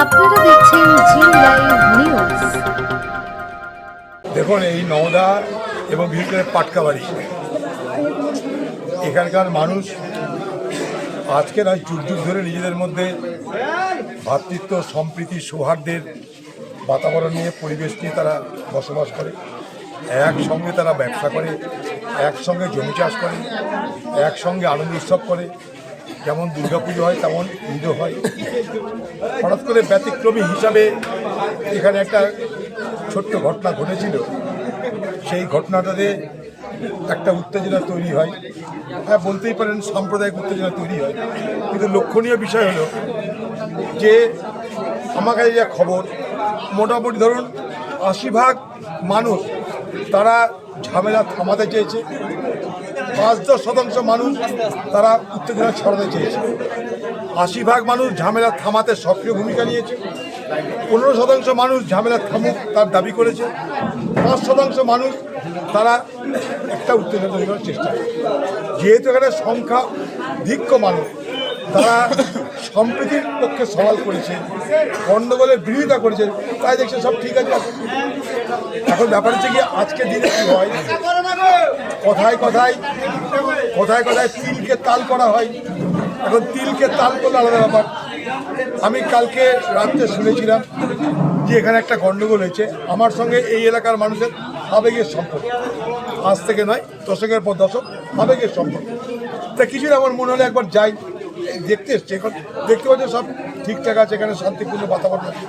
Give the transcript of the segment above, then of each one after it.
আপনারা দেখছেন জি live news দেখুন, এই নওদা এবং বিশেষ করে পাটকাবাড়ি, এখানকার মানুষ আজকের আজ যুগ যুগ ধরে নিজেদের মধ্যে ভ্রাতৃত্ব সম্প্রীতি, সৌহার্দ্যের বাতাবরণ নিয়ে, পরিবেশ নিয়ে তারা বসবাস করে। একসঙ্গে তারা ব্যবসা করে, একসঙ্গে জমি চাষ করে, একসঙ্গে আনন্দ উৎসব করে। যেমন দুর্গাপুজো হয়, তেমন ঈদও হয়। হঠাৎ করে ব্যতিক্রমী হিসাবে এখানে একটা ছোট্ট ঘটনা ঘটেছিল। সেই ঘটনাটাতে একটা উত্তেজনা তৈরি হয়। হ্যাঁ বলতেই পারেন সাম্প্রদায়িক উত্তেজনা তৈরি হয়। কিন্তু লক্ষণীয় বিষয় হলো যে আমার কাছে যা খবর, মোটামুটি ধরুন আশি ভাগ মানুষ তারা ঝামেলা থামাতে চেয়েছে। পাঁচ দশ শতাংশ মানুষ তারা উত্তেজনা ছড়াতে চেয়েছে। আশি ভাগ মানুষ ঝামেলা থামাতে সক্রিয় ভূমিকা নিয়েছে। পনেরো শতাংশ মানুষ ঝামেলা থামুক তার দাবি করেছে। পাঁচ শতাংশ মানুষ তারা একটা উত্তেজনা তৈরি করার চেষ্টা যেহেতু এখানে সংখ্যা ভিক্ষ মানুষ তারা সম্প্রীতির পক্ষে সওয়াল করেছে, গণ্ডগোলের বিরোধিতা করেছে, তাই দেখছে সব ঠিক আছে। এখন। ব্যাপার হচ্ছে কি, আজকে দিনে কি হয়? কথায় কথায় কথায় কথায় তিলকে তাল করা হয়। এখন তিলকে তাল করলে আলাদা ব্যাপার। আমি কালকে রাত্রে শুনেছিলাম যে এখানে একটা গণ্ডগোল হয়েছে। আমার সঙ্গে এই এলাকার মানুষের আবেগের সম্পর্ক। আজ থেকে নয়, দশকের পর দশক আবেগের সম্পর্ক। তা কিছুই আমার মনে হলে একবার যাই। দেখতে এসছে। এখন দেখতে পাচ্ছি সব ঠিকঠাক আছে, এখানে শান্তিপূর্ণ বাতাবরণ আছে।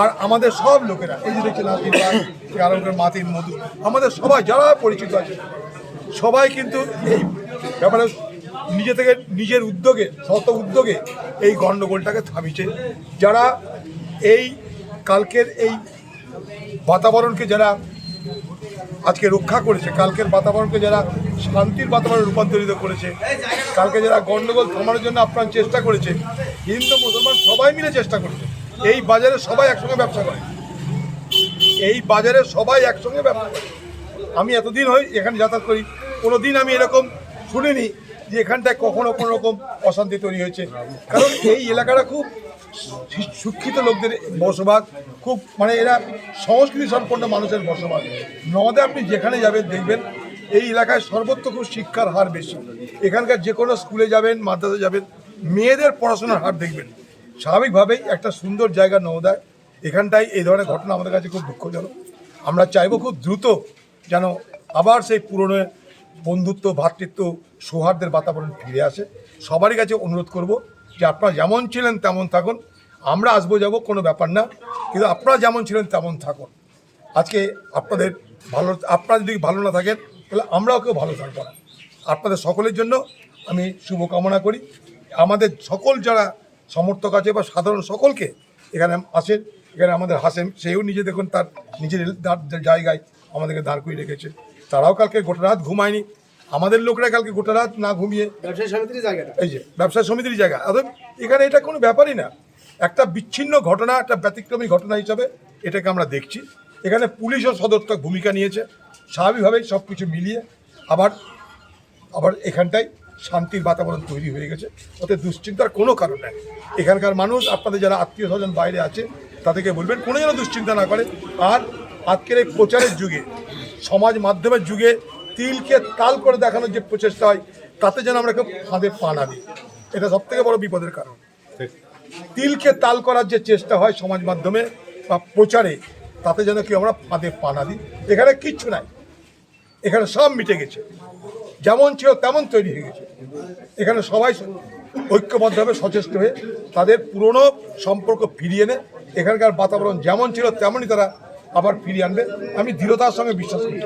আর আমাদের সব লোকেরা, এই যে আশীর্বাদ আরবের মাতির মধু, আমাদের সবাই যারা পরিচিত আছে, সবাই কিন্তু এই ব্যাপারে নিজে থেকে নিজের উদ্যোগে, শত উদ্যোগে এই গণ্ডগোলটাকে থামিয়েছে। যারা এই কালকের এই বাতাবরণকে যারা আজকে রক্ষা করেছে। কালকের বাতাবরণকে যারা শান্তির বাতাবরণে রূপান্তরিত করেছে, কালকে যারা গণ্ডগোল থামানোর জন্য আপ্রাণ চেষ্টা করেছে, হিন্দু, মুসলমান সবাই মিলে চেষ্টা করেছে। এই বাজারে সবাই একসঙ্গে ব্যবসা করে। এই বাজারে সবাই একসঙ্গে ব্যবসা করে। আমি এতদিন হই এখানে যাতায়াত করি কোনো দিন আমি এরকম শুনিনি যে এখানটায় কখনো কোনো রকম অশান্তি তৈরি হয়েছে। কারণ এই এলাকাটা খুব শিক্ষিত লোকদের বসবাস, খুব মানে এরা সংস্কৃতি সম্পন্ন মানুষের বসবাস। নদে আপনি যেখানে যাবেন দেখবেন, এই এলাকায় সর্বত্র খুব শিক্ষার হার বেশি। এখানকার যে কোনো স্কুলে যাবেন মাদ্রাসে যাবেন, মেয়েদের পড়াশোনার হার দেখবেন। স্বাভাবিকভাবেই একটা সুন্দর জায়গা নওদায় এখানটায় এই ধরনের ঘটনা আমাদের কাছে খুব দুঃখজনক। আমরা চাইব খুব দ্রুত যেন আবার সেই পুরনো বন্ধুত্ব ভ্রাতৃত্ব সৌহার্দ্যের বাতাবরণ ফিরে আসে। সবারই কাছে অনুরোধ করব যে আপনারা যেমন ছিলেন তেমন থাকুন। আমরা আসব যাব, কোনো ব্যাপার না। কিন্তু আপনারা যেমন ছিলেন তেমন থাকুন। আজকে আপনাদের ভালো, আপনারা যদি ভালো না থাকেন, তাহলে আমরাও কেউ ভালো থাকব না। আপনাদের সকলের জন্য আমি শুভকামনা করি। আমাদের সকল যারা সমর্থক আছে বা সাধারণ সকলকে এখানে আসেন। এখানে আমাদের হাসেন সেও নিজে দেখুন তার নিজের জায়গায় আমাদেরকে দাঁড় করিয়ে রেখেছে। তারাও কালকে গোটা রাত ঘুমায়নি। আমাদের লোকরা কালকে গোটা রাত না ঘুমিয়ে ব্যবসায়ী সমিতির জায়গাটা। এই যে ব্যবসা সমিতির জায়গা। অতএব এখানে এটা কোনো ব্যাপারই না। একটা বিচ্ছিন্ন ঘটনা একটা ব্যতিক্রমী ঘটনা হিসাবে এটাকে আমরা দেখছি। এখানে পুলিশও সদর্থক ভূমিকা নিয়েছে। স্বাভাবিকভাবেই সব কিছু মিলিয়ে আবার আবার এখানটায় শান্তির বাতাবরণ তৈরি হয়ে গেছে। ওতে দুশ্চিন্তার কোনো কারণ নেই। এখানকার মানুষ আপনাদের যারা আত্মীয় স্বজন বাইরে আছে তাদেরকে বলবেন কোনো যেন দুশ্চিন্তা না করে। আর আজকের এই প্রচারের যুগে সমাজ মাধ্যমের যুগে তিলকে তাল করে দেখানোর যে প্রচেষ্টা হয় তাতে যেন আমরা কেউ ফাঁদে পা না দিই। এটা সব থেকে বড় বিপদের কারণ। তিলকে তাল করার যে চেষ্টা হয় সমাজ মাধ্যমে বা প্রচারে তাতে যেন কেউ আমরা ফাঁদে পা না দিই। এখানে কিচ্ছু নাই। এখানে সব মিটে গেছে। যেমন ছিল তেমন তৈরি হয়ে গেছে। এখানে সবাই ঐক্যবদ্ধভাবে সচেষ্ট হয়ে তাদের পুরনো সম্পর্ক ফিরিয়ে এনে এখানকার বাতাবরণ যেমন ছিল তেমনই তারা আবার ফিরিয়ে আনবে। আমি দৃঢ়তার সঙ্গে বিশ্বাস করি।